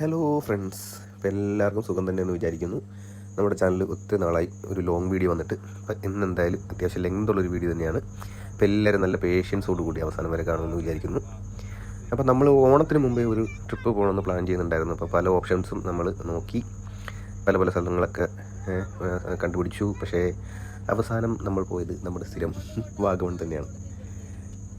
Hello friends ഇപ്പോൾ എല്ലാവർക്കും സുഖം തന്നെയെന്ന് വിചാരിക്കുന്നു. നമ്മുടെ ചാനൽ ഒത്തിരി നാളായി ഒരു ലോങ് വീഡിയോ വന്നിട്ട്. അപ്പം ഇന്ന് എന്തായാലും അത്യാവശ്യം ഒരു വീഡിയോ തന്നെയാണ്. അപ്പോൾ എല്ലാവരും നല്ല പേഷ്യൻസോട് കൂടി അവസാനം വരെ കാണുമെന്ന് വിചാരിക്കുന്നു. അപ്പോൾ നമ്മൾ ഓണത്തിന് മുമ്പേ ഒരു ട്രിപ്പ് പോകണമെന്ന് പ്ലാൻ ചെയ്യുന്നുണ്ടായിരുന്നു. അപ്പോൾ പല ഓപ്ഷൻസും നമ്മൾ നോക്കി. പല പല സ്ഥലങ്ങളൊക്കെ കണ്ടുപിടിച്ചു. പക്ഷേ അവസാനം നമ്മൾ പോയത് നമ്മുടെ സ്ഥിരം വാഗമൺ തന്നെയാണ്.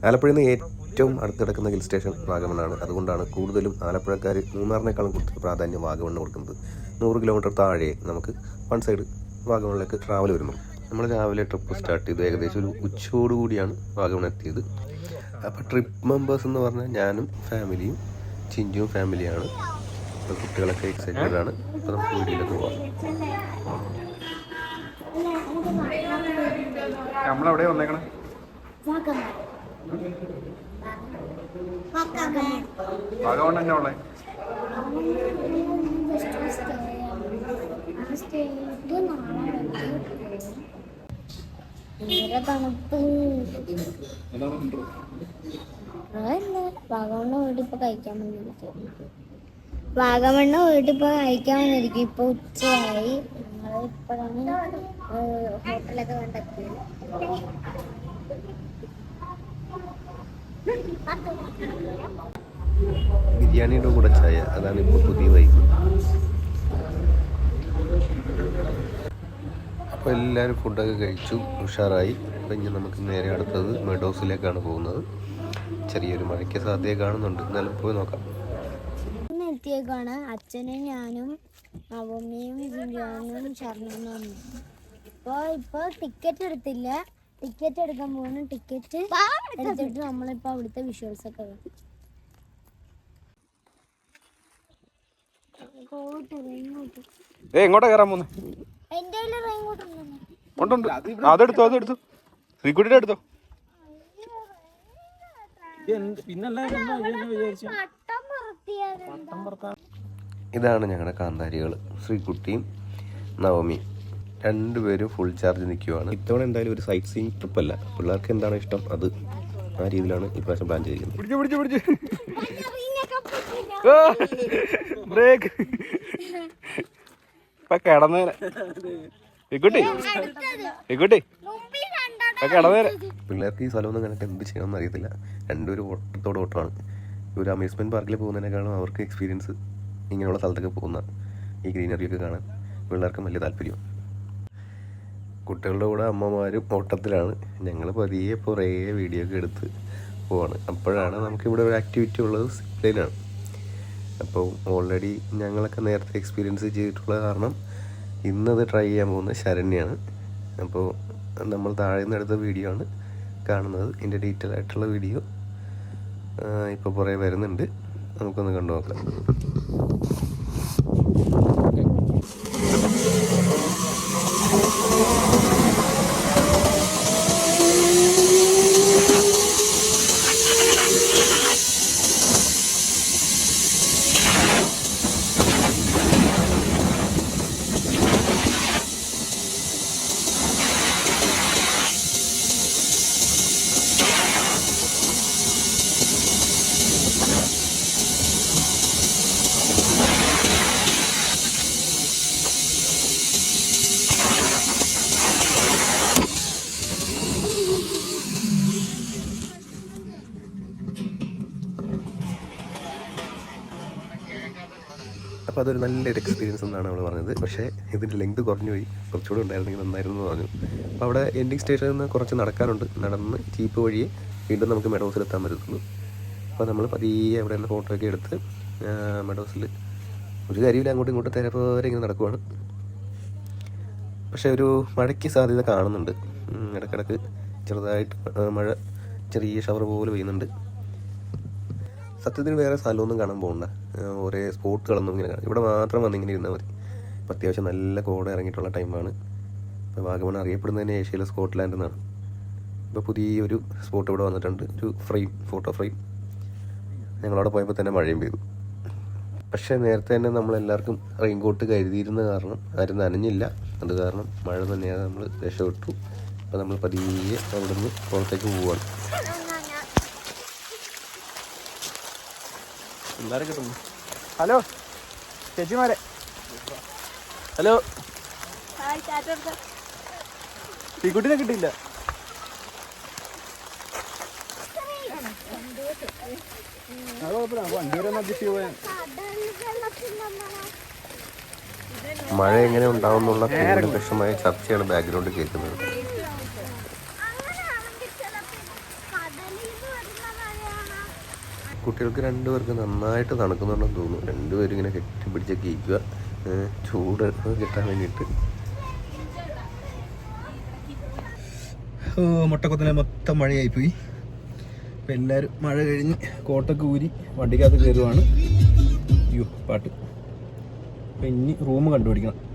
ആലപ്പുഴയിൽ നിന്ന് ഏറ്റവും അടുത്ത് കിടക്കുന്ന ഹിൽ സ്റ്റേഷൻ വാഗമണ്ണാണ്. അതുകൊണ്ടാണ് കൂടുതലും ആലപ്പുഴക്കാർ മൂന്നാറിനേക്കാളും കൂടുതൽ പ്രാധാന്യം വാഗമണ്ണ് കൊടുക്കുന്നത്. നൂറ് കിലോമീറ്റർ താഴെ നമുക്ക് വൺ സൈഡ് വാഗമണിലേക്ക് ട്രാവൽ വരുന്നു നമ്മൾ രാവിലെ ട്രിപ്പ് സ്റ്റാർട്ട് ചെയ്തു. ഏകദേശം ഒരു ഉച്ചയോടുകൂടിയാണ് വാഗമൺ എത്തിയത്. അപ്പോൾ ട്രിപ്പ് മെമ്പേഴ്സ് എന്ന് പറഞ്ഞാൽ ഞാനും ഫാമിലിയും ചിഞ്ചും ഫാമിലിയാണ് അപ്പോൾ കുട്ടികളൊക്കെ എക്സൈറ്റഡ് ആണ്. അപ്പോൾ നമുക്ക് വീട്ടിലേക്ക് പോകാം നമ്മളെവിടെ വന്നേക്കണേ? ഭാഗമാണ് തന്നെ ഉള്ളേ? വാഗമണ്ണ വീട്ടിൽ ഇപ്പൊ കഴിക്കാൻ വന്നിരിക്കും. വാഗമണ്ണ കഴിക്കാൻ വന്നിരിക്കും. ഇപ്പൊ ഉച്ചയായി. ഞങ്ങൾ ഇപ്പോഴാണ് ഹോട്ടലൊക്കെ കണ്ടെത്തിയത്. ബിരിയാണിയുടെ കൂടെ ചായ അതാണ് ഇപ്പൊ പുതിയ വൈബ്. അപ്പോൾ എല്ലാവരും ഫുഡൊക്കെ കഴിച്ചു ഉഷാറായി. അപ്പോൾ ഇനി നമുക്ക് നേരെ അടുത്തത് മെഡോസിലേക്കാണ് പോകുന്നത്. ചെറിയൊരു മഴയ്ക്ക് സാധ്യത കാണുന്നുണ്ട്. എന്നാലും പോയി നോക്കാം. എത്തിയേക്കാണ് അച്ഛനും ഞാനും നവമിയും ജിഞ്ചാനും ശരണനും ഇപ്പൊ ഇപ്പൊ ടിക്കറ്റ് എടുത്തില്ല. ടിക്കറ്റ് എടുക്കാൻ പോകണം ടിക്കറ്റ് എടുത്തിട്ട് നമ്മളിപ്പോ അവിടുത്തെ വിഷ്വൽസ് ഒക്കെ കാണും. കോട്ട് റെയിൻകോട്ട് ഏ എങ്ങോട്ടാ കയറാൻ പോന്നെ? എന്റെ കയ്യിൽ റെയിൻകോട്ട് ഉണ്ടെന്ന് ഉണ്ടുണ്ട് അതെടുത്തോ അതെടുത്തോ. ശ്രീക്കുട്ടിയുടെ എടുത്തോ ഇതാണ് ഞങ്ങളുടെ കാന്താരികൾ ശ്രീകുട്ടിയും നവമിയും രണ്ടുപേരും ഫുൾ ചാർജ് നിൽക്കുവാണ് ഇത്തവണ എന്തായാലും ഒരു സൈറ്റ് സീൻ ട്രിപ്പ് അല്ല. പിള്ളേർക്ക് എന്താണ് ഇഷ്ടം? അത് ആ രീതിയിലാണ് ഇപ്രാവശ്യം പ്ലാൻ ചെയ്തിരിക്കുന്നത്. പിടിച്ചു പിടിച്ചു പിടിച്ചു. ബ്രേക്ക്. ഇപ്പൊ ഇക്കുട്ടി ഇക്കുട്ടി പിള്ളേർക്ക് ഈ സ്ഥലമൊന്നും കണ്ടിട്ട് എന്ത് ചെയ്യണമെന്ന് അറിയത്തില്ല. രണ്ടുപേരും ഓട്ടത്തോട് ഓട്ടമാണ്. ഒരു അമ്യൂസ്മെന്റ് പാർക്കിൽ പോകുന്നതിനേക്കാളും അവർക്ക് എക്സ്പീരിയൻസ് ഇങ്ങനെയുള്ള സ്ഥലത്തൊക്കെ പോകുന്ന ഈ ഗ്രീനറിയൊക്കെ കാണാൻ പിള്ളേർക്കും വലിയ താല്പര്യം കുട്ടികളുടെ കൂടെ അമ്മമാരും ഓട്ടത്തിലാണ്. ഞങ്ങൾ പതിയെ കുറേ വീഡിയോ ഒക്കെ എടുത്ത് പോവാണ്. അപ്പോഴാണ് നമുക്കിവിടെ ഒരു ആക്ടിവിറ്റി ഉള്ളത് സിപ്ലൈനാണ് അപ്പോൾ ഓൾറെഡി ഞങ്ങളൊക്കെ നേരത്തെ എക്സ്പീരിയൻസ് ചെയ്തിട്ടുള്ള കാരണം ഇന്നത് ട്രൈ ചെയ്യാൻ പോകുന്ന ശരണ്യാണ്. അപ്പോൾ നമ്മൾ താഴെ നിന്ന് എടുത്ത വീഡിയോ ആണ് കാണുന്നത്. ഇതിന്റെ ഡീറ്റെയിൽ ആയിട്ടുള്ള വീഡിയോ ഇപ്പോൾ കുറേ വരുന്നുണ്ട്. നമുക്കൊന്ന് കണ്ടു നോക്കാം. അപ്പോൾ അതൊരു നല്ലൊരു എക്സ്പീരിയൻസ് എന്നാണ് അവൾ പറഞ്ഞത്. പക്ഷേ ഇതിന്റെ ലെങ്ത് കുറഞ്ഞു പോയി. കുറച്ചുകൂടെ ഉണ്ടായിരുന്നെങ്കിൽ നന്നായിരുന്നു എന്ന് പറഞ്ഞു. അപ്പോൾ അവിടെ എൻഡിങ് സ്റ്റേഷനിൽ നിന്ന് കുറച്ച് നടക്കാറുണ്ട്. നടന്ന് ജീപ്പ് വഴി വീണ്ടും നമുക്ക് മെഡോസിലെത്താൻ പറ്റത്തുള്ളൂ. അപ്പോൾ നമ്മൾ പതിയെ അവിടെ നിന്ന് ഫോട്ടോ ഒക്കെ എടുത്ത് മെഡോസിൽ ഒരു കാര്യമില്ല. അങ്ങോട്ടും ഇങ്ങോട്ടും തിരപ്പോരെ ഇങ്ങനെ നടക്കുവാണ്. പക്ഷേ ഒരു മഴയ്ക്ക് സാധ്യത കാണുന്നുണ്ട്. ഇടക്കിടക്ക് ചെറുതായിട്ട് മഴ ചെറിയ ഷവർ പോലെ പെയ്യുന്നുണ്ട്. സത്യത്തിന് വേറെ സ്ഥലമൊന്നും കാണാൻ പോകണ്ട ഒരേ സ്പോട്ടുകളൊന്നും ഇങ്ങനെ കാണാം ഇവിടെ മാത്രം വന്നിങ്ങനെ ഇരുന്നാൽ മതി. ഇപ്പം അത്യാവശ്യം നല്ല കോട ഇറങ്ങിയിട്ടുള്ള ടൈമാണ് ഇപ്പോൾ വാഗമൺ അറിയപ്പെടുന്നതിന് ഏഷ്യയിലെ സ്കോട്ട്ലാൻഡ് എന്നാണ്. ഇപ്പോൾ പുതിയൊരു സ്പോട്ട് ഇവിടെ വന്നിട്ടുണ്ട്. ഒരു ഫ്രെയിം ഫോട്ടോ ഫ്രെയിം ഞങ്ങളവിടെ പോയപ്പോൾ തന്നെ മഴയും പെയ്തു. പക്ഷേ നേരത്തെ തന്നെ നമ്മളെല്ലാവർക്കും റെയിൻകോട്ട് കരുതിയിരുന്ന കാരണം ആരും നനഞ്ഞില്ല. അത് കാരണം മഴ തന്നെയാണ് നമ്മൾ രക്ഷപ്പെട്ടു. അപ്പോൾ നമ്മൾ പതിയെ അവിടെ നിന്ന് പുറത്തേക്ക് പോവുകയാണ് പിള്ളേരെ കിട്ടുന്നു. ഹലോ ചേച്ചിമാരെ. ഹലോ. പീക്കുട്ടിനെ കിട്ടിയില്ല. മഴ എങ്ങനെ ഉണ്ടാവുന്നുള്ള കൂടുതൽ വിഷമായ ചർച്ചയാണ് ബാക്ക്ഗ്രൗണ്ടിൽ കേൾക്കുന്നത്. കുട്ടികൾക്ക് രണ്ടുപേർക്ക് നന്നായിട്ട് തണുക്കുന്നുണ്ടെന്ന് തോന്നുന്നു. രണ്ടുപേരും ഇങ്ങനെ കെട്ടിപ്പിടിച്ചൊക്കെ ഇരിക്കുക കീക്കുക ചൂട് കിട്ടാൻ വേണ്ടിയിട്ട്. മുട്ടക്കുത്തനെ മൊത്തം മഴയായിപ്പോയി. അപ്പം എല്ലാവരും മഴ കഴിഞ്ഞ് കോട്ടൊക്കെ ഊരി വണ്ടിക്കകത്ത് കയറുവാണ്. അയ്യോ പാട്ട്. അപ്പം ഇനി റൂം കണ്ടുപിടിക്കണം.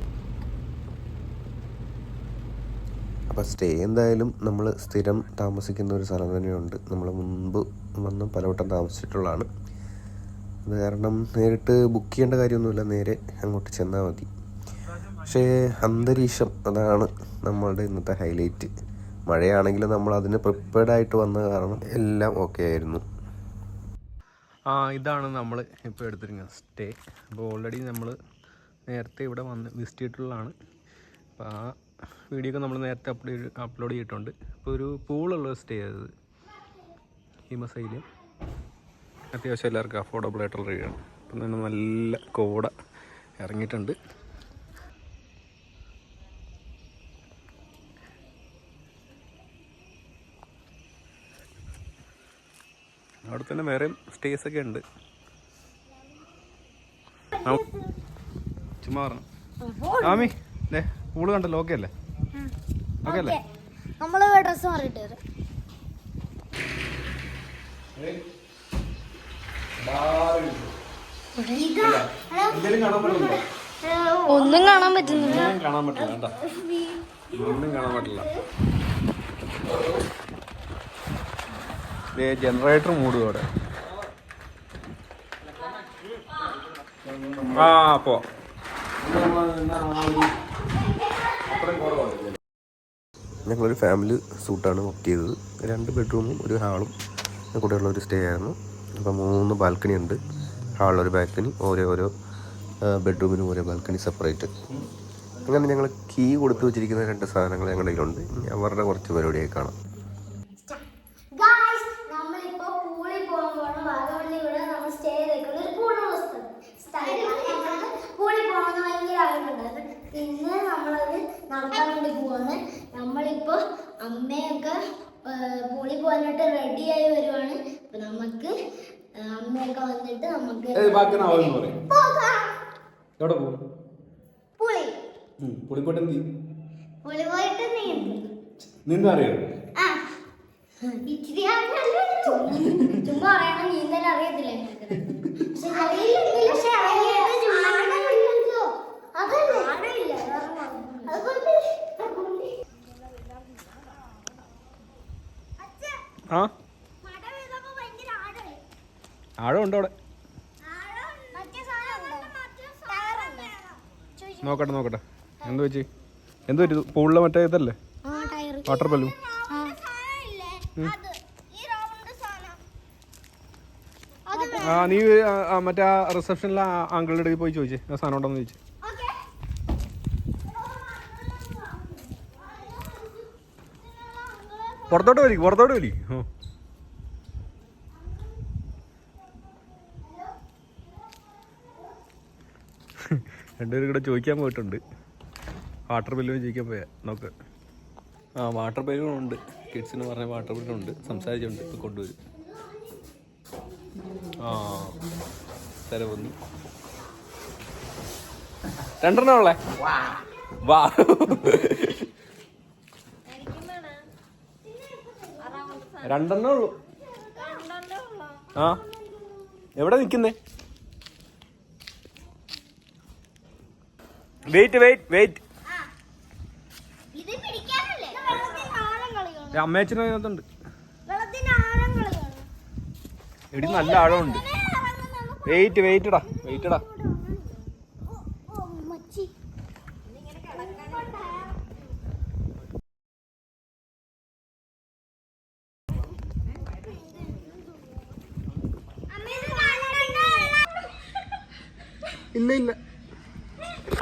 അപ്പോൾ സ്റ്റേ എന്തായാലും നമ്മൾ സ്ഥിരം താമസിക്കുന്ന ഒരു സ്ഥലം തന്നെയുണ്ട്. നമ്മൾ മുൻപ് വന്ന് പലവട്ടം താമസിച്ചിട്ടുള്ളതാണ്. അത് കാരണം നേരിട്ട് ബുക്ക് ചെയ്യേണ്ട കാര്യമൊന്നുമില്ല. നേരെ അങ്ങോട്ട് ചെന്നാൽ മതി. പക്ഷേ അന്തരീക്ഷം അതാണ് നമ്മളുടെ ഇന്നത്തെ ഹൈലൈറ്റ് മഴയാണെങ്കിലും നമ്മൾ അതിന് പ്രിപ്പയർഡ് ആയിട്ട് വന്ന കാരണം എല്ലാം ഓക്കെ ആയിരുന്നു. ആ ഇതാണ് നമ്മൾ ഇപ്പോൾ എടുത്തിരിക്കുന്നത് സ്റ്റേ അപ്പോൾ ഓൾറെഡി നമ്മൾ നേരത്തെ ഇവിടെ വന്ന് വിസിറ്റ് ചെയ്തിട്ടുള്ളതാണ്. അപ്പോൾ ആ വീഡിയോ ഒക്കെ നമ്മൾ നേരത്തെ അപ്ലോഡ് അപ്ലോഡ് ചെയ്തിട്ടുണ്ട്. അപ്പോൾ ഒരു പൂളുള്ള സ്റ്റേ ആയത് ഹിമസൈൽ. അത്യാവശ്യം എല്ലാവർക്കും അഫോർഡബിൾ ആയിട്ടുള്ള വീടാണ്. അപ്പം തന്നെ നല്ല കോട ഇറങ്ങിയിട്ടുണ്ട്. അവിടെ തന്നെ വേറെയും സ്റ്റേസ് ഒക്കെ ഉണ്ട്. ചുമ്മാ പറഞ്ഞു. ആമി ദേ. പൂൾ കണ്ടല്ലോ ഓക്കെ അല്ലേ? ഓക്കെ അല്ലേ? നമ്മൾ ഡ്രസ് മാറിയിട്ട് വരും. ഒന്നും കാണാൻ പറ്റുന്നില്ല. കാണാൻ പറ്റില്ല കേട്ടോ ഒന്നും കാണാൻ പറ്റില്ല. ദേ ജനറേറ്റർ മൂടും അവിടെ. ആ പോ. ഞങ്ങളൊരു ഫാമിലി സൂട്ടാണ് ബുക്ക് ചെയ്തത്. രണ്ട് ബെഡ്റൂമും ഒരു ഹാളും കൂടെയുള്ള ഒരു സ്റ്റേ ആയിരുന്നു. അപ്പോൾ മൂന്ന് ബാൽക്കണി ഉണ്ട്. ഹാളിലൊരു ബാൽക്കണി ഓരോ ഓരോ ബെഡ്റൂമിനും ഓരോ ബാൽക്കണി സെപ്പറേറ്റ്. അങ്ങനെ ഞങ്ങൾ കീ കൊടുത്തു വെച്ചിരിക്കുന്ന രണ്ട് സാധനങ്ങൾ ഞങ്ങളുടെ കയ്യിലുണ്ട്. അവരുടെ കുറച്ച് പരിപാടിയായി കാണാം ഗായ്സ് നമ്മളിപ്പോ പൂളിൽ പോകാൻ പോകണം വാഗമണ്ണി ഇവിടെ നമ്മൾ സ്റ്റേ ചെയ്തേക്കുന്ന ഒരു പൂളുള്ള സ്ഥലം സ്ഥലമാണ് ഞങ്ങൾക്ക് പൂളിൽ പോകണമെന്ന് ഭയങ്കര ആഗ്രഹമുണ്ടായിരുന്നു ഇന്ന് നമ്മളത് നടക്കാൻ വേണ്ടി പോവാണ് നമ്മളിപ്പോ അമ്മയൊക്കെ പുളി പോകാനായിട്ട് റെഡിയായി വരുവാണ്. അപ്പൊ നമുക്ക് അമ്മയൊക്കെ വന്നിട്ട് നമുക്ക് ചുമ്മാറിയാണ് എവിടെ പോകും? പുളി. പുളിക്കോട്ടെ എന്ത് പുളി പോയിട്ട് നീന്തി അറിയോ? ഇച്ചിരി. ചുമ്മാ നീന്തൽ അറിയത്തില്ല. പക്ഷെ അറിയില്ല പക്ഷെ അറിയാതെ ചുമ്മാ ആഴമില്ലല്ലോ. അതല്ലേ? അതുകൊണ്ട് ആ? ആഴമുണ്ട് ഉണ്ടോ? അവിടെ നോക്കട്ടെ നോക്കട്ടെ. എന്ത് വെച്ച് എന്ത് പറ്റി? പൂളിലെ മറ്റേ ഇതല്ലേ? ആ ടയർ വാട്ടർ ബലൂൺ. ആ നീ മറ്റേ ആ റിസപ്ഷനിലെ അങ്കിളുടെ അടുത്ത് പോയി ചോദിച്ചേ. ആ സാധനം ഉണ്ടോന്ന് ചോദിച്ചു. പുറത്തോട്ട് വലി പുറത്തോട്ട് വലി രണ്ടുപേരും കൂടെ ചോദിക്കാൻ പോയിട്ടുണ്ട്. വാട്ടർ ബലൂൺ ചോദിക്കാൻ പോയാ നോക്ക്. ആ വാട്ടർ ബലൂൺ ഉണ്ട്. കിഡ്സിന് പറഞ്ഞ വാട്ടർ ബലൂൺ ഉണ്ട്. സംസാരിച്ചുണ്ട് ഇപ്പൊ കൊണ്ടുവരും. ആ തരം വന്നു രണ്ടെണ്ണം ഉള്ളേ? വാ. രണ്ടെണ്ണേ ഉള്ളൂ. ആ. എവിടെ നിൽക്കുന്നേ? വെയിറ്റ് വെയിറ്റ് വെയിറ്റ് അമ്മയച്ചനും അതിനകത്തുണ്ട്. എടി നല്ല ആഴമുണ്ട്. വെയിറ്റ് വെയിറ്റ് ഇടാ.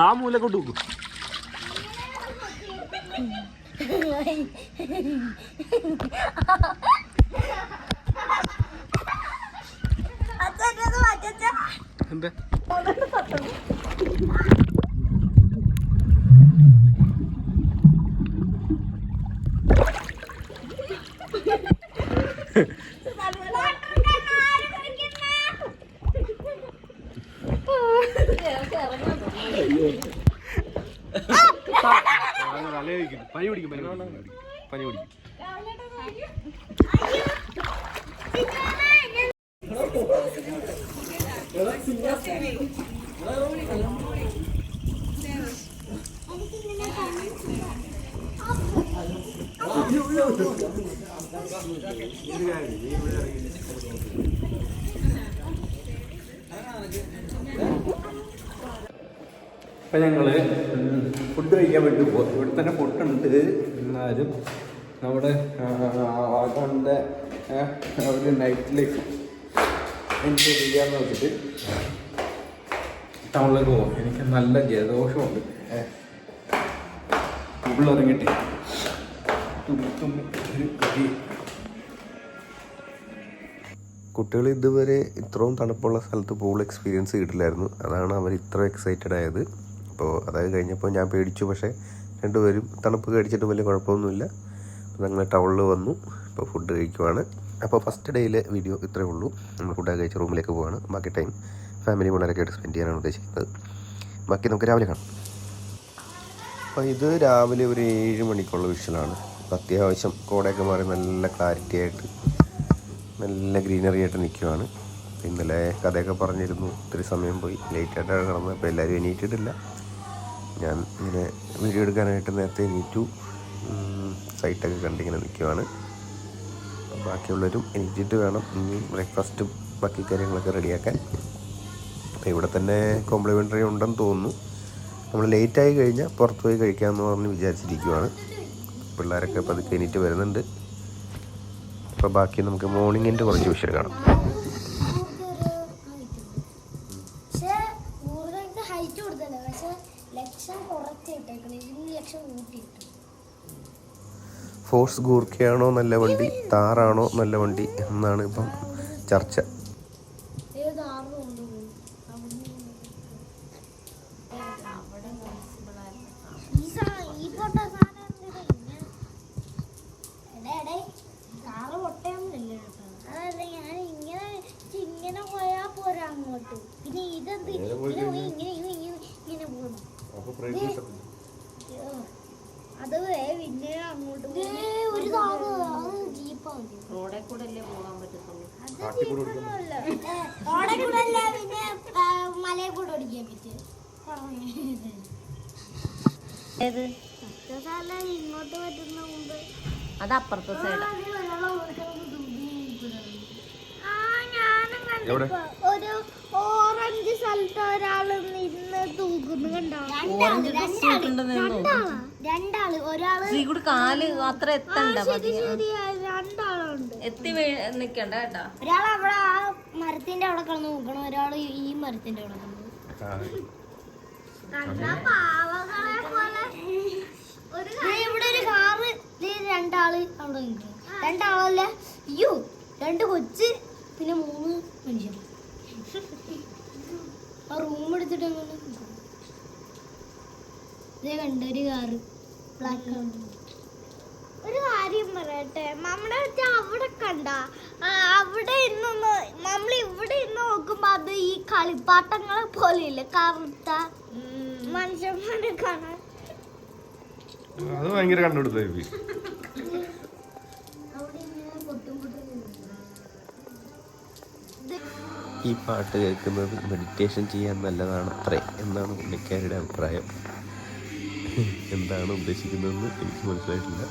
ആ കൊണ്ട്. വെക്കും എന്താ? അപ്പം ഞങ്ങൾ ഫുഡ് കഴിക്കാൻ വേണ്ടി പോകും ഇവിടെ തന്നെ ഫുഡുണ്ട് എന്നാലും നമ്മുടെ ആകാണ്ട് ഒരു നൈറ്റ് ലൈഫ് എൻജോയ് ചെയ്യാന്ന് നോക്കിയിട്ട് ടൗണിലേക്ക് പോകും എനിക്ക് നല്ല ജലദോഷമുണ്ട് ഉള്ളിറങ്ങിയിട്ട് തുമ്മി തുമ്മി ഒരു ഗതി കുട്ടികൾ ഇതുവരെ ഇത്രയും തണുപ്പുള്ള സ്ഥലത്ത് പൂൾ എക്സ്പീരിയൻസ് ചെയ്തിട്ടില്ലായിരുന്നു. അതാണ് അവർ ഇത്ര എക്സൈറ്റഡ് ആയത്. അപ്പോൾ അതായത് കഴിഞ്ഞപ്പോൾ ഞാൻ പേടിച്ചു. പക്ഷേ രണ്ടുപേരും തണുപ്പ് കഴിച്ചിട്ട് വലിയ കുഴപ്പമൊന്നുമില്ല. അപ്പോൾ ഞങ്ങൾ ടൗണിൽ വന്നു. ഇപ്പോൾ ഫുഡ് കഴിക്കുവാണ്. അപ്പോൾ ഫസ്റ്റ് ഡേയിലെ വീഡിയോ ഇത്രയേ ഉള്ളൂ. നമ്മൾ ഫുഡ് കഴിച്ച റൂമിലേക്ക് പോവാണ്. ബാക്കി ടൈം ഫാമിലി പിള്ളേരൊക്കെ ആയിട്ട് സ്പെൻഡ് ചെയ്യാനാണ് ഉദ്ദേശിക്കുന്നത്. ബാക്കി നമുക്ക് രാവിലെ കാണാം. അപ്പോൾ ഇത് രാവിലെ ഒരു ഏഴ് മണിക്കുള്ള വിഷലാണ് അത്യാവശ്യം കോടയൊക്കെ മാറി നല്ല ക്ലാരിറ്റി ആയിട്ട് നല്ല ഗ്രീനറി ആയിട്ട് നിൽക്കുവാണ് ഇന്നലെ കഥയൊക്കെ പറഞ്ഞിരുന്നു. ഒത്തിരി സമയം പോയി. ലേറ്റായിട്ടാണ് കിടന്നത്. അപ്പോൾ എല്ലാവരും എണീറ്റിട്ടില്ല. ഞാൻ ഇങ്ങനെ വീഡിയോ എടുക്കാനായിട്ട് നേരത്തെ എണീറ്റു. സൈറ്റൊക്കെ കണ്ടിങ്ങനെ നിൽക്കുവാണ് ബാക്കിയുള്ളവരും എണീറ്റിട്ട് വേണം. ഇനി ബ്രേക്ക്ഫാസ്റ്റും ബാക്കി കാര്യങ്ങളൊക്കെ റെഡിയാക്കാൻ അപ്പോൾ ഇവിടെ തന്നെ കോംപ്ലിമെന്ററി ഉണ്ടെന്ന് തോന്നുന്നു. നമ്മൾ ലേറ്റായി കഴിഞ്ഞാൽ പുറത്ത് പോയി കഴിക്കാമെന്ന് പറഞ്ഞ് വിചാരിച്ചിരിക്കുവാണ്. പിള്ളേരൊക്കെ പതുക്കെ എണീറ്റ് വരുന്നുണ്ട്. അപ്പോൾ ബാക്കി നമുക്ക് മോർണിംഗിന്റെ കുറച്ച് വിഷയം കാണാം. ഫോഴ്സ് ഗൂർക്കയാണോ നല്ല വണ്ടി? താറാണോ നല്ല വണ്ടി? എന്നാണ് ഇപ്പം ചർച്ച ഏത് ആറ് കൊണ്ടുപോകും ഈ സാ- ഈ പൊട്ട സാധനം എന്തിനാ ഇങ്ങനെ? എടേ, എടേ, കാറ് പൊട്ടയൊന്നുമില്ല കേട്ടോ. അതല്ല, ഞാൻ ഇങ്ങനെ ഇച്ച് ഇങ്ങനെ പോയാ പോരാ അങ്ങോട്ട് പിന്നെ ഇതെന്ത് ഇങ്ങനെ പോയി ഇങ്ങനെ ഇങ്ങനെ ഇങ്ങനെ ഇങ്ങനെ പോകുന്നു അത് വേ പിന്നെ അങ്ങോട്ട് റോഡിൽ കൂടെ അല്ലേ പോകാൻ പറ്റത്തുള്ളൂ. റോഡിൽ കൂടെ അല്ല. പിന്നെ ആ, മലയിൽ കൂടെ ഓടിക്കാൻ പറ്റും. ഏത്? ഇങ്ങോട്ട് പറ്റുന്ന മുമ്പ്. അത് അപ്പുറത്തെ സൈഡ്? ഒരു ഓറഞ്ച് സ്ഥലത്ത് ഒരാൾ നിന്ന് തൂക്കുന്നു കണ്ടോ? ഓറഞ്ച് ഡ്രസ് ഇട്ടുണ്ടെന്ന് രണ്ടാളാ. രണ്ടാൾ ഒരാൾ കാൽ അത്ര എത്തണ്ട ശരി പതിയെ. ശരി രണ്ടാളുണ്ട്. എത്തി വീഴ നിക്കണ്ട കേട്ടാ. ഒരാൾ അവിടെ ആ മരത്തിന്റെ അവിടെ കിടന്ന് നോക്കണം ഒരാൾ ഈ മരത്തിന്റെ അവിടെ പോലെ. ഒരു ഇവിടെ ഒരു കാറ് രണ്ടാൾ അവിടെ രണ്ടാളല്ലേ രണ്ടാളല്ല? അയ്യോ രണ്ട് കൊച്ച് പിന്നെ മൂന്ന് മനുഷ്യർ എടുത്തിട്ട് കണ്ട ഒരു കാറ്. ബ്ലാക്ക് കളർ ഒരു കാര്യം പറയട്ടെ നമ്മുടെ അവിടെ കണ്ട അവിടെ ഇന്ന് നമ്മൾ ഇവിടെ ഇന്ന് നോക്കുമ്പോ അത് ഈ കളിപ്പാട്ടങ്ങളെ പോലെയില്ല? കറുത്ത മനുഷ്യന്മാരെ കാണാൻ. അത് ഭയങ്കര കണ്ടുപിടുത്തം ഈ പാട്ട് കേൾക്കുന്നത് മെഡിറ്റേഷൻ ചെയ്യാൻ നല്ലതാണ് അത്രേ എന്നാണ് പുള്ളിക്കാരുടെ അഭിപ്രായം. എന്താണ് ഉദ്ദേശിക്കുന്നതെന്ന് എനിക്ക് മനസ്സിലായിട്ടില്ല.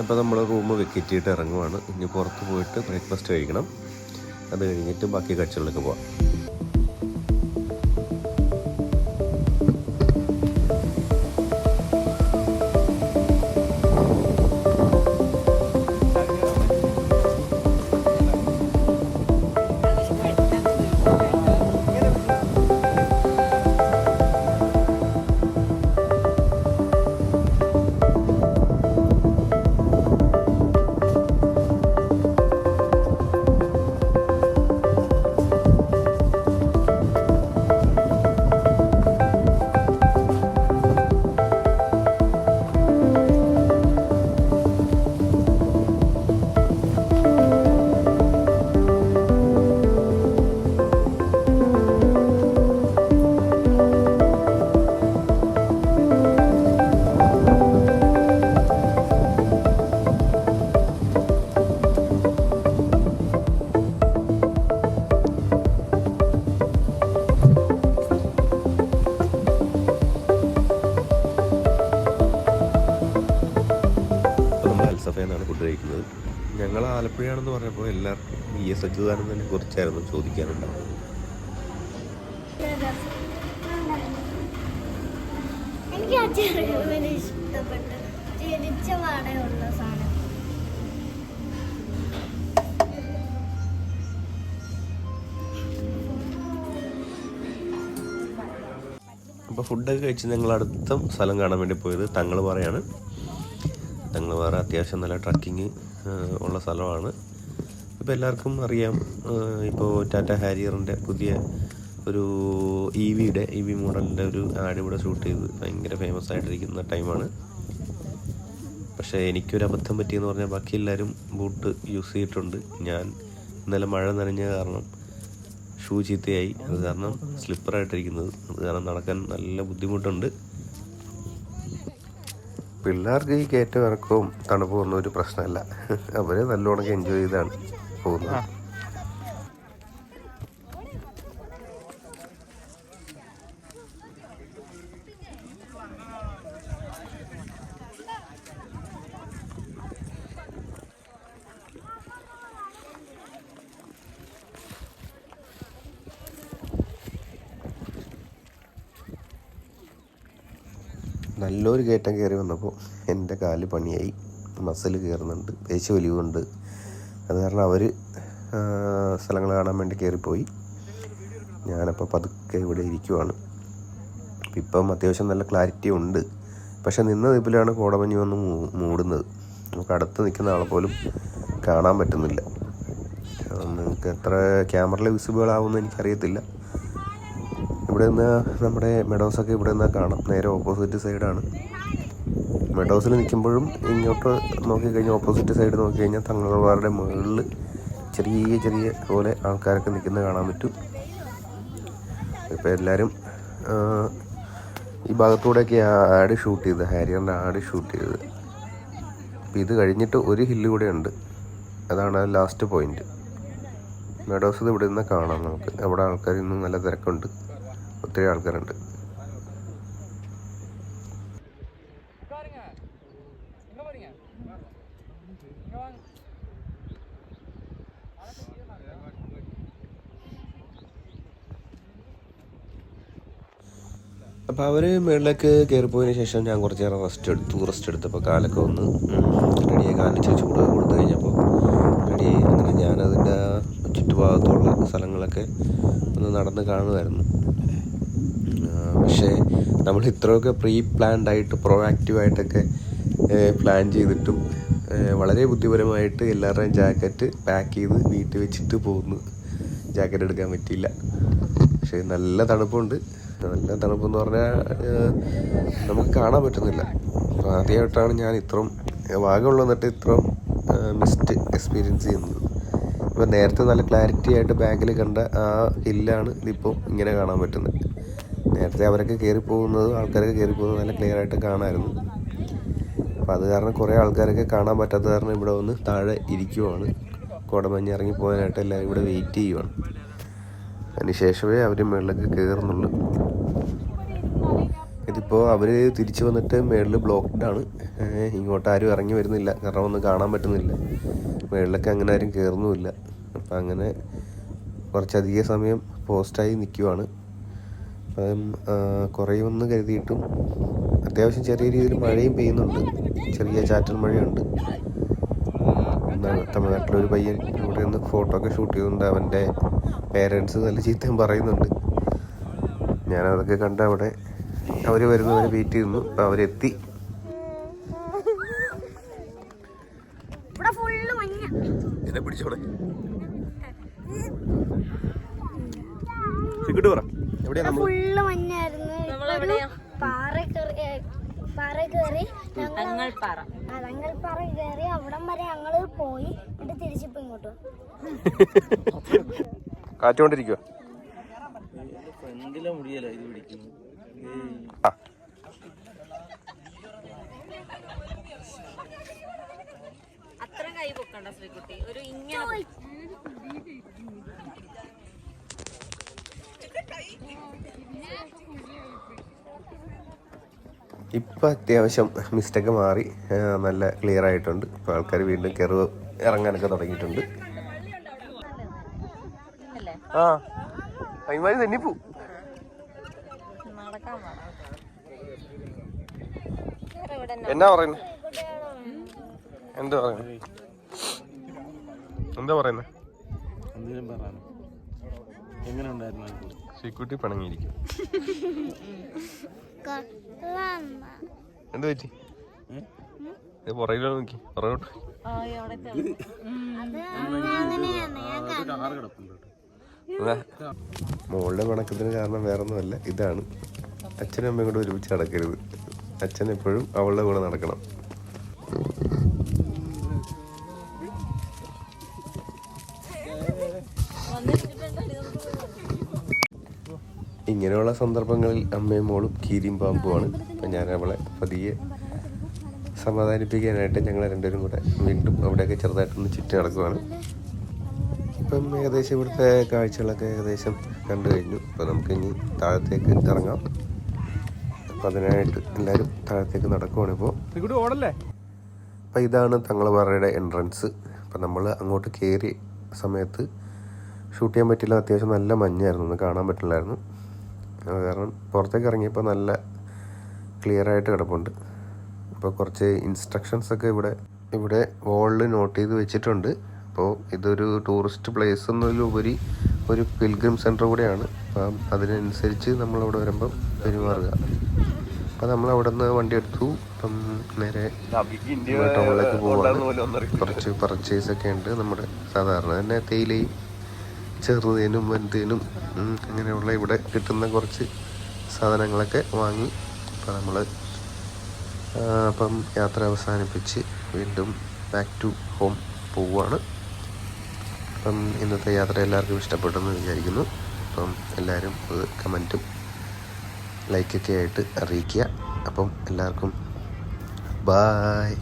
അപ്പോൾ നമ്മൾ റൂം വെക്കറ്റിയിട്ട് ഇറങ്ങുവാണ്. ഇനി പുറത്ത് പോയിട്ട് ബ്രേക്ക്ഫാസ്റ്റ് കഴിക്കണം. അത് കഴിഞ്ഞിട്ട് ബാക്കി കാഴ്ചകളിലേക്ക് പോവാം. അച്യുതാനന്ദനെ കുറിച്ചായിരുന്നു ചോദിക്കാനുണ്ടാവുന്നത്. എനിക്ക് ആ ചെറുങ്ങനെ ഇഷ്ടപ്പെട്ടു. ജനിച്ച പാടെയുള്ള സാധനം. അപ്പോൾ ഫുഡൊക്കെ കഴിച്ച് ഞങ്ങൾ അടുത്ത സ്ഥലം കാണാൻ വേണ്ടി പോയത് തങ്ങൾ പാറയാണ്. തങ്ങൾ പാറ അത്യാവശ്യം നല്ല ട്രക്കിങ് ഉള്ള സ്ഥലമാണ്. ഇപ്പോൾ എല്ലാവർക്കും അറിയാം ഇപ്പോൾ ടാറ്റ ഹാരിയറിന്റെ പുതിയ ഒരു ഇ വിയുടെ ഇ വി മോഡലിന്റെ ഒരു ആഡ് ഇവിടെ ഷൂട്ട് ചെയ്ത് ഭയങ്കര ഫേമസ് ആയിട്ടിരിക്കുന്ന ടൈമാണ്. പക്ഷേ എനിക്കൊരു അബദ്ധം പറ്റിയെന്ന് പറഞ്ഞാൽ ബാക്കി എല്ലാവരും ബൂട്ട് യൂസ് ചെയ്തിട്ടുണ്ട്. ഞാൻ ഇന്നലെ മഴ നനഞ്ഞ കാരണം ഷൂ ചീത്തയായി. അത് കാരണം സ്ലിപ്പറായിട്ടിരിക്കുന്നത്. അത് കാരണം നടക്കാൻ നല്ല ബുദ്ധിമുട്ടുണ്ട്. പിള്ളേർക്ക് ഈ കയറ്റം ഇറക്കവും തണുപ്പും ഒന്നും ഒരു പ്രശ്നമല്ല. അവർ നല്ലോണം എൻജോയ് ചെയ്താണ്. പോകുന്നത്. നല്ലൊരു കയറ്റം കയറി വന്നപ്പോൾ എന്റെ കാൽ പണിയായി. മസിൽ കയറുന്നുണ്ട്. പേശി വലിവുണ്ട്. അത് കാരണം അവർ സ്ഥലങ്ങൾ കാണാൻ വേണ്ടി കയറിപ്പോയി ഞാനപ്പോൾ പതുക്കെ ഇവിടെ ഇരിക്കുവാണ്. ഇപ്പം അത്യാവശ്യം നല്ല ക്ലാരിറ്റി ഉണ്ട്. പക്ഷെ നിന്ന നിപ്പിലാണ് കോടമഞ്ഞ് വന്ന് മൂടുന്നത്. നമുക്ക് അടുത്ത് നിൽക്കുന്ന ആളെ പോലും കാണാൻ പറ്റുന്നില്ല. നിങ്ങൾക്ക് എത്ര ക്യാമറയിൽ വിസിബിൾ ആവുമെന്ന് എനിക്കറിയത്തില്ല. ഇവിടെ നിന്ന് നമ്മുടെ മെഡോസൊക്കെ ഇവിടെ നിന്ന് കാണാം. നേരെ ഓപ്പോസിറ്റ് സൈഡാണ്. മെഡോസിൽ നിൽക്കുമ്പോഴും ഇങ്ങോട്ട് നോക്കിക്കഴിഞ്ഞാൽ ഓപ്പോസിറ്റ് സൈഡ് നോക്കിക്കഴിഞ്ഞാൽ തങ്ങളുടെ മുകളിൽ ചെറിയ ചെറിയ പോലെ ആൾക്കാരൊക്കെ നിൽക്കുന്നത് കാണാൻ പറ്റും. ഇപ്പോൾ എല്ലാവരും ഈ ഭാഗത്തൂടെയൊക്കെ ആഡ് ഷൂട്ട് ചെയ്ത് ഹാരിയറിന്റെ ആഡ് ഷൂട്ട് ചെയ്തത് അപ്പോൾ ഇത് കഴിഞ്ഞിട്ട് ഒരു ഹില്ല് കൂടെ ഉണ്ട്. അതാണ് ലാസ്റ്റ് പോയിന്റ് മെഡോസ് ഇവിടെ നിന്ന് കാണാം നമുക്ക്. അവിടെ ആൾക്കാർ ഇന്നും നല്ല തിരക്കുണ്ട്. ഒത്തിരി ആൾക്കാരുണ്ട്. അപ്പോൾ അവർ മുകളിലേക്ക് കയറിപ്പോയതിന് ശേഷം ഞാൻ കുറച്ച് നേരം റെസ്റ്റ് എടുത്തു. റെസ്റ്റ് എടുത്തപ്പോൾ കാലൊക്കെ ഒന്ന് റെഡിയായി കാലിന് ഇച്ചിരി ചൂടൊക്കെ കൊടുത്തു കഴിഞ്ഞപ്പോൾ റെഡിയായി അങ്ങനെ ഞാനതിന്റെ ചുറ്റുഭാഗത്തുള്ള സ്ഥലങ്ങളൊക്കെ ഒന്ന് നടന്ന് കാണുമായിരുന്നു. പക്ഷേ നമ്മൾ ഇത്രയൊക്കെ പ്രീ പ്ലാൻഡ് ആയിട്ട് പ്രൊആക്റ്റീവായിട്ടൊക്കെ പ്ലാൻ ചെയ്തിട്ടും വളരെ ബുദ്ധിപരമായിട്ട് എല്ലാവരുടെയും ജാക്കറ്റ് പാക്ക് ചെയ്ത് വീട്ടിൽ വെച്ചിട്ട് പോകുന്നു ജാക്കറ്റ് എടുക്കാൻ പറ്റിയില്ല. പക്ഷേ നല്ല തണുപ്പുണ്ട്. നല്ല തണുപ്പെന്ന് പറഞ്ഞാൽ നമുക്ക് കാണാൻ പറ്റുന്നില്ല. അപ്പോൾ ആദ്യമായിട്ടാണ് ഞാൻ ഇത്രയും വാഗമുള്ള എന്നിട്ട് ഇത്രയും മിസ്റ്റ് എക്സ്പീരിയൻസ് ചെയ്യുന്നത്. ഇപ്പോൾ നേരത്തെ നല്ല ക്ലാരിറ്റി ആയിട്ട് ബാക്കിൽ കണ്ട ആ ഹില്ലാണ് ഇതിപ്പോൾ ഇങ്ങനെ കാണാൻ പറ്റുന്നത്. നേരത്തെ അവരൊക്കെ കയറി പോകുന്നത് ആൾക്കാരൊക്കെ കയറി പോകുന്നത് നല്ല ക്ലിയർ ആയിട്ട് കാണാമായിരുന്നു അപ്പോൾ അത് കാരണം കുറേ ആൾക്കാരൊക്കെ കാണാൻ പറ്റാത്ത കാരണം ഇവിടെ വന്ന് താഴെ ഇരിക്കുവാണ്. കോടമഞ്ഞ് ഇറങ്ങി പോകാനായിട്ട് എല്ലാവരും ഇവിടെ വെയിറ്റ് ചെയ്യുവാണ്. അതിന് ശേഷമേ അവർ മുകളിലൊക്കെ കയറുന്നുള്ളൂ ഇതിപ്പോൾ അവർ തിരിച്ചു വന്നിട്ട് മേളിൽ ബ്ലോക്ക്ഡ് ആണ്. ഇങ്ങോട്ട് ആരും ഇറങ്ങി വരുന്നില്ല. കാരണം ഒന്നും കാണാൻ പറ്റുന്നില്ല. മേളിലൊക്കെ അങ്ങനെ ആരും കയറുന്നുമില്ല അപ്പം അങ്ങനെ കുറച്ചധിക സമയം പോസ്റ്റായി നിൽക്കുവാണ് അപ്പം കുറയുമെന്ന് കരുതിയിട്ടും അത്യാവശ്യം ചെറിയ രീതിയിൽ മഴയും പെയ്യുന്നുണ്ട്. ചെറിയ ചാറ്റൽ മഴയുണ്ട്. തമിഴ്നാട്ടിലൊരു പയ്യൻ ഇവിടെ നിന്ന് ഫോട്ടോ ഒക്കെ ഷൂട്ട് ചെയ്യുന്നുണ്ട് അവന്റെ പേരൻസ് നല്ല ചീത്തയും പറയുന്നുണ്ട്. ഞാനതൊക്കെ കണ്ട് അവിടെ അവർ വരുന്നവരെ വെയിറ്റ് ചെയ്യുന്നു. അപ്പം അവരെത്തി. ഇവിടെ ഫുള്ള് മഞ്ഞ. എന്നെ പിടിച്ചോടെ പറ. എവിടെയാ നമ്മൾ ഫുള്ള് മഞ്ഞായിരുന്നു. നമ്മളെവിടെയാ? പാറ കയറി പാറ കയറി ഞങ്ങൾ പാറ. പാറ കയറി അവിടം വരെ ഞങ്ങൾ പോയി. എന്നിട്ട് തിരിച്ചിപ്പോ ഇങ്ങോട്ട് അത്ര കൈ പൊക്കണ്ട ശ്രീകുട്ടി ഒരു ഇങ്ങനെ ഇപ്പം അത്യാവശ്യം മിസ്റ്റേക്ക് മാറി. നല്ല ക്ലിയർ ആയിട്ടുണ്ട്. ഇപ്പോൾ ആൾക്കാർ വീണ്ടും കയറുക ഇറങ്ങാനൊക്കെ തുടങ്ങിയിട്ടുണ്ട്. ആ അയിമാരി തന്നെ പോ എന്നാ പറയുന്നത് എന്താ പറയുന്നത് എന്താ പറയുന്നത് എന്തെങ്കിലും പറയാനോ? എങ്ങനെ ഉണ്ടായിരുന്നു ശ്രീക്കുട്ടി പിണങ്ങിയിരിക്കും. എന്ത് പറ്റി? ഇത് പുറകിലോ നോക്കി. പുറകോട്ട് മോളുടെ പിണക്കത്തിന് കാരണം വേറൊന്നുമല്ല. ഇതാണ്. അച്ഛനും അമ്മയും കൂടെ ഒരുമിച്ച് നടക്കരുത്. അച്ഛൻ എപ്പോഴും അവളുടെ കൂടെ നടക്കണം. ഇങ്ങനെയുള്ള സന്ദർഭങ്ങളിൽ അമ്മയും മോളും കീരിയും പാമ്പുമാണ്. അപ്പം ഞാൻ അവളെ പതിയെ സമാധാനിപ്പിക്കാനായിട്ട് ഞങ്ങൾ രണ്ടുപേരും കൂടെ വീണ്ടും അവിടെയൊക്കെ ചെറുതായിട്ടൊന്ന് ചുറ്റി നടക്കുവാണ്. ഇപ്പം ഏകദേശം ഇവിടുത്തെ കാഴ്ചകളൊക്കെ ഏകദേശം കണ്ടു കഴിഞ്ഞു. അപ്പോൾ നമുക്ക് ഇനി താഴത്തേക്ക് ഇറങ്ങാം. അപ്പം അതിനായിട്ട് എല്ലാവരും താഴത്തേക്ക് നടക്കുവാണ് ഇപ്പോൾ ശ്രീകുട്ടി ഓടല്ലേ? അപ്പം ഇതാണ് തങ്ങളപാറയുടെ എൻട്രൻസ്. അപ്പം നമ്മൾ അങ്ങോട്ട് കയറിയ സമയത്ത് ഷൂട്ട് ചെയ്യാൻ പറ്റില്ല. അത്യാവശ്യം നല്ല മഞ്ഞായിരുന്നു. ഒന്ന് കാണാൻ പറ്റില്ലായിരുന്നു. അത് കാരണം പുറത്തേക്ക് ഇറങ്ങിയപ്പോൾ നല്ല ക്ലിയർ ആയിട്ട് കിടപ്പുണ്ട്. അപ്പോൾ കുറച്ച് ഇൻസ്ട്രക്ഷൻസ് ഒക്കെ ഇവിടെ ഇവിടെ വോളിൽ നോട്ട് ചെയ്ത് വെച്ചിട്ടുണ്ട്. അപ്പോൾ ഇതൊരു ടൂറിസ്റ്റ് പ്ലേസ് എന്നതിലുപരി ഒരു പിൽഗ്രിം സെന്റർ കൂടെയാണ്. അപ്പം അതിനനുസരിച്ച് നമ്മളവിടെ വരുമ്പം പെരുമാറുക. അപ്പം നമ്മൾ അവിടെ നിന്ന് വണ്ടി എടുത്തു. അപ്പം നേരെ ടൗണിലേക്ക് പോവാണ്. കുറച്ച് പർച്ചേസ് ഒക്കെ ഉണ്ട് നമ്മുടെ സാധാരണ. തന്നെ തേയിലയും ചെറുതേനും വലുതേനും അങ്ങനെയുള്ള ഇവിടെ കിട്ടുന്ന കുറച്ച് സാധനങ്ങളൊക്കെ വാങ്ങി അപ്പം നമ്മൾ അപ്പം യാത്ര അവസാനിപ്പിച്ച് വീണ്ടും ബാക്ക് ടു ഹോം പോവുകയാണ് അപ്പം ഇന്നത്തെ യാത്ര എല്ലാവർക്കും ഇഷ്ടപ്പെട്ടെന്ന് വിചാരിക്കുന്നു. അപ്പം എല്ലാവരും അത് കമന്റും ലൈക്കൊക്കെ ആയിട്ട് അറിയിക്കുക. അപ്പം എല്ലാവർക്കും ബായ്